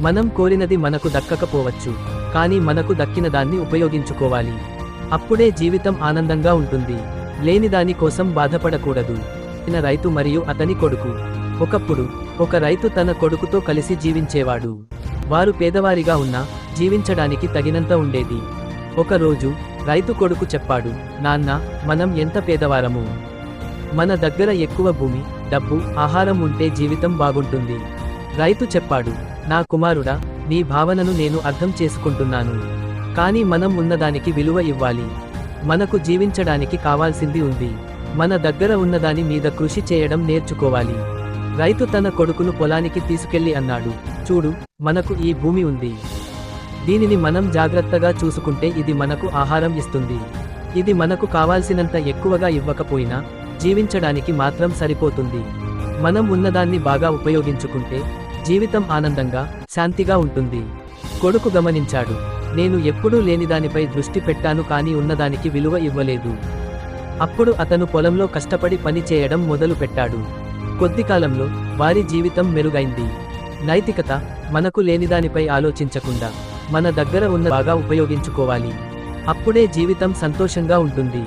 మనం కోరినది మనకు దక్కకపోవచ్చు కానీ మనకు దక్కిన దాన్ని ఉపయోగించుకోవాలి. అప్పుడే జీవితం ఆనందంగా ఉంటుంది. లేని దాని కోసం బాధపడకూడదు. రైతు మరియు అతని కొడుకు. ఒకప్పుడు ఒక రైతు తన కొడుకుతో కలిసి జీవించేవాడు. వారు పేదవారిగా ఉన్నా జీవించడానికి తగినంత ఉండేది. ఒకరోజు రైతు కొడుకు చెప్పాడు నాన్న మనం ఎంత పేదవారము? మన దగ్గర ఎక్కువ భూమి డబ్బు ఆహారం ఉంటే జీవితం బాగుంటుంది. రైతు చెప్పాడు నా కుమారుడా నీ భావనను నేను అర్థం చేసుకుంటున్నాను. కానీ మనం ఉన్నదానికి విలువ ఇవ్వాలి. మనకు జీవించడానికి కావాల్సింది ఉంది. మన దగ్గర ఉన్నదాని మీద కృషి చేయడం నేర్చుకోవాలి. రైతు తన కొడుకును పొలానికి తీసుకెళ్ళి అన్నాడు. చూడు మనకు ఈ భూమి ఉంది. దీనిని మనం జాగ్రత్తగా చూసుకుంటే ఇది మనకు ఆహారం ఇస్తుంది. ఇది మనకు కావాల్సినంత ఎక్కువగా ఇవ్వకపోయినా జీవించడానికి మాత్రం సరిపోతుంది. మనం ఉన్నదాన్ని బాగా ఉపయోగించుకుంటే జీవితం ఆనందంగా శాంతిగా ఉంటుంది. కొడుకు గమనించాడు. నేను ఎప్పుడూ లేనిదానిపై దృష్టి పెట్టాను కానీ ఉన్నదానికి విలువ ఇవ్వలేదు. అప్పుడు అతను పొలంలో కష్టపడి పని చేయడం మొదలు పెట్టాడు. కొద్ది కాలంలో వారి జీవితం మెరుగైంది. నైతికత మనకు లేనిదానిపై ఆలోచించకుండా మన దగ్గర ఉన్న బాగా ఉపయోగించుకోవాలి. అప్పుడే జీవితం సంతోషంగా ఉంటుంది.